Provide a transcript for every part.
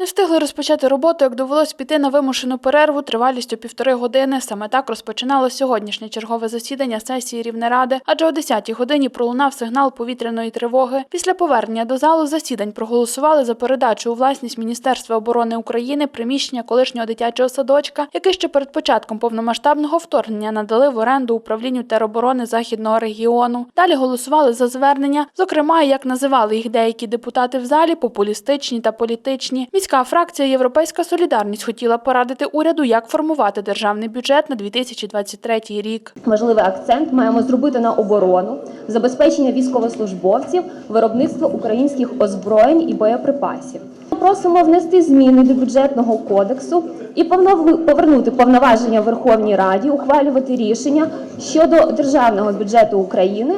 Не встигли розпочати роботу, як довелось піти на вимушену перерву тривалістю півтори години. Саме так розпочинало сьогоднішнє чергове засідання сесії Рівнеради, адже о 10-й годині пролунав сигнал повітряної тривоги. Після повернення до залу засідань проголосували за передачу у власність Міністерства оборони України приміщення колишнього дитячого садочка, яке ще перед початком повномасштабного вторгнення надали в оренду управлінню тероборони західного регіону. Далі голосували за звернення, зокрема, як називали їх деякі депутати в залі, популістичні та політичні. Міська фракція Європейська Солідарність хотіла порадити уряду, як формувати державний бюджет на 2023 рік. Важливий акцент маємо зробити на оборону, забезпечення військовослужбовців, виробництво українських озброєнь і боєприпасів. Просимо внести зміни до бюджетного кодексу і повернути повноваження Верховній Раді, ухвалювати рішення щодо державного бюджету України,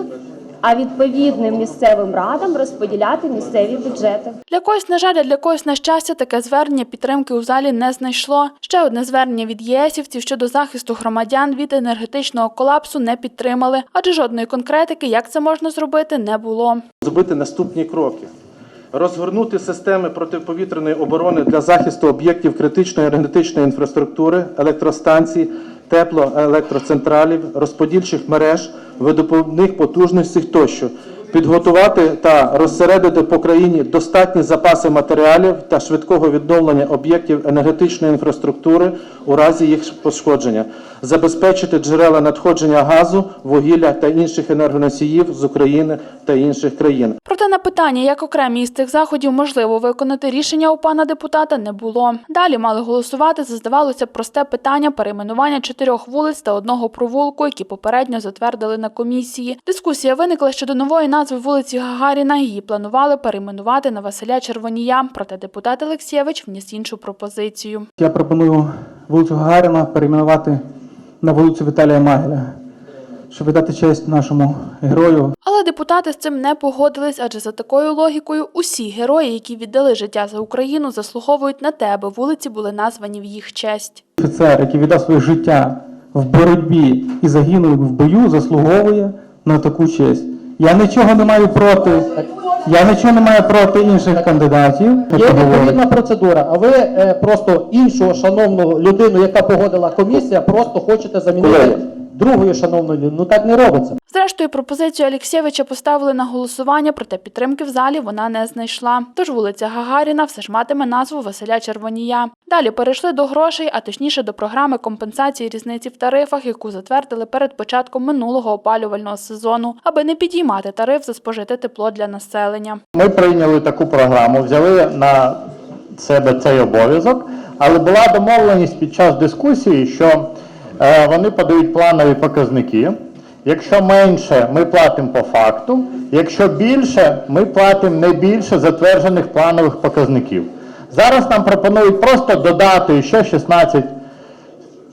а відповідним місцевим радам розподіляти місцеві бюджети. Для когось, на жаль, а для когось на щастя, таке звернення підтримки у залі не знайшло. Ще одне звернення від єсівців щодо захисту громадян від енергетичного колапсу не підтримали, адже жодної конкретики, як це можна зробити, не було. зробити наступні кроки. Розгорнути системи протиповітряної оборони для захисту об'єктів критичної енергетичної інфраструктури, електростанцій, теплоелектроцентралів, розподільчих мереж, видобувних потужностей тощо. Підготувати та розсередити по країні достатні запаси матеріалів та швидкого відновлення об'єктів енергетичної інфраструктури у разі їх пошкодження, забезпечити джерела надходження газу, вугілля та інших енергоносіїв з України та інших країн. Проте на питання, як окремі із цих заходів можливо виконати рішення у пана депутата, не було. Далі мали голосувати за здавалося просте питання перейменування чотирьох вулиць та одного провулку, які попередньо затвердили на комісії. Дискусія виникла щодо нової назви вулиці Гагаріна. Її планували перейменувати на Василя Червонія. Проте депутат Олексєвич вніс іншу пропозицію. Я пропоную вулицю Гагаріна перейменувати на вулицю Віталія Магеля, щоб віддати честь нашому герою. Але депутати з цим не погодились, адже за такою логікою усі герої, які віддали життя за Україну, заслуговують на те, аби вулиці були названі в їх честь. Офіцер, який віддав своє життя в боротьбі і загинув в бою, заслуговує на таку честь. Я нічого не маю проти. Я нічого не маю проти інших кандидатів. Є як відповідна процедура, а ви е, просто іншу шановну людину, яка погодила комісія, просто хочете замінити Колеги. Другою шановною. Ну так не робиться. Зрештою, пропозицію Алєксєвича поставили на голосування, проте підтримки в залі вона не знайшла. Тож вулиця Гагаріна все ж матиме назву Василя Червонія. Далі перейшли до грошей, а точніше до програми компенсації різниці в тарифах, яку затвердили перед початком минулого опалювального сезону, аби не підіймати тариф за спожите тепло для населення. Ми прийняли таку програму, взяли на себе цей обов'язок, але була домовленість під час дискусії, що вони подають планові показники. Якщо менше, ми платимо по факту. Якщо більше, ми платимо не більше затверджених планових показників. Зараз нам пропонують просто додати ще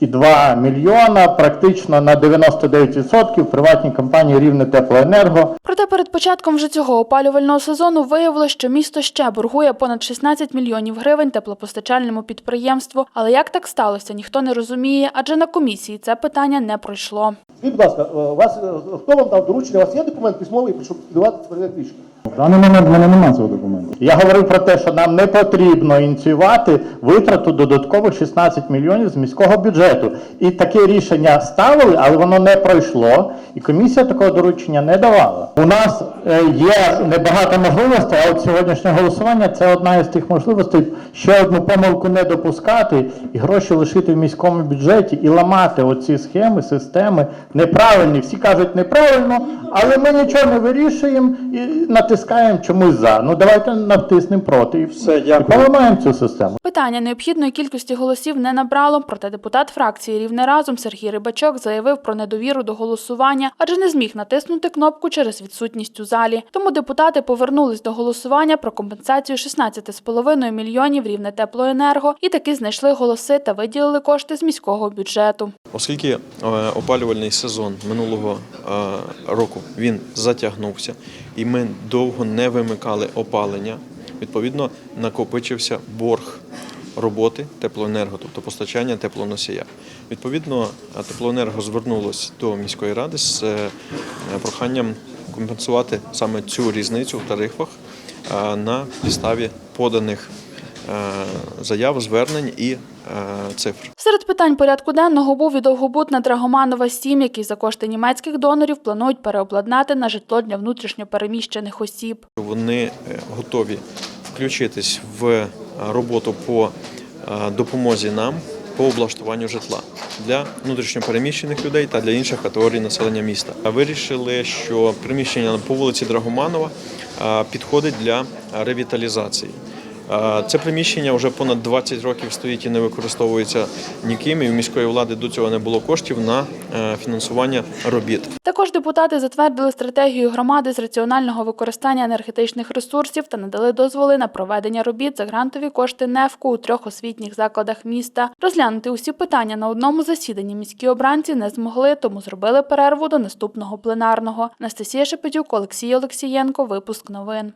16,2 мільйона, практично на 99% приватній компанії Рівне Теплоенерго. Проте перед початком вже цього опалювального сезону виявилось, що місто ще боргує понад 16 мільйонів гривень теплопостачальному підприємству. Але як так сталося, ніхто не розуміє, адже на комісії це питання не пройшло. Скажіть, будь ласка, е, вас е, хто вам дав доручення? У вас є документ письмовий, щоб давати це рішення? В даний момент в мене немає цього документу. Я говорив про те, що нам не потрібно ініціювати витрату додаткових 16 мільйонів з міського бюджету. І таке рішення ставили, але воно не пройшло, і комісія такого доручення не давала. У нас е, є небагато можливостей, а от сьогоднішнє голосування це одна із тих можливостей ще одну помилку не допускати і гроші лишити в міському бюджеті і ламати оці схеми, системи неправильні. Всі кажуть неправильно, але ми нічого не вирішуємо і натискаємо чомусь за. Ну давайте натиснемо проти і все. І поламаємо цю систему. Питання необхідної кількості голосів не набрало, проте депутат фракції Рівне разом Сергій Рибачок заявив про недовіру до голосування, адже не зміг натиснути кнопку через відсутність у залі. Тому депутати повернулись до голосування про компенсацію 16,5 мільйонів рівне теплоенерго і таки знайшли голоси та виділили кошти з міського бюджету. Оскільки е, опалювальний сезон минулого е, року він затягнувся, і ми довго не вимикали опалення, відповідно накопичився борг роботи теплоенерго, тобто постачання теплоносія. Відповідно, е, теплоенерго звернулось до міської ради з проханням компенсувати саме цю різницю в тарифах на підставі поданих заяв, звернень і е, цифр. Серед питань порядку денного був і довгобут на Драгоманова 7, який за кошти німецьких донорів планують переобладнати на житло для внутрішньопереміщених осіб. Вони е, готові включитись в е, роботу по е, допомозі нам по облаштуванню житла для внутрішньопереміщених людей та для інших категорій населення міста. Вирішили, що приміщення по вулиці Драгоманова е, підходить для ревіталізації. Це приміщення вже понад 20 років стоїть і не використовується ніким. І у міської влади до цього не було коштів на е, фінансування робіт. Також депутати затвердили стратегію громади з раціонального використання енергетичних ресурсів та надали дозволи на проведення робіт за грантові кошти НЕФКО у трьох освітніх закладах міста. Розглянути усі питання на одному засіданні міські обранці не змогли, тому зробили перерву до наступного пленарного. Анастасія Шепетюк, Олексій Олексієнко. Випуск новин.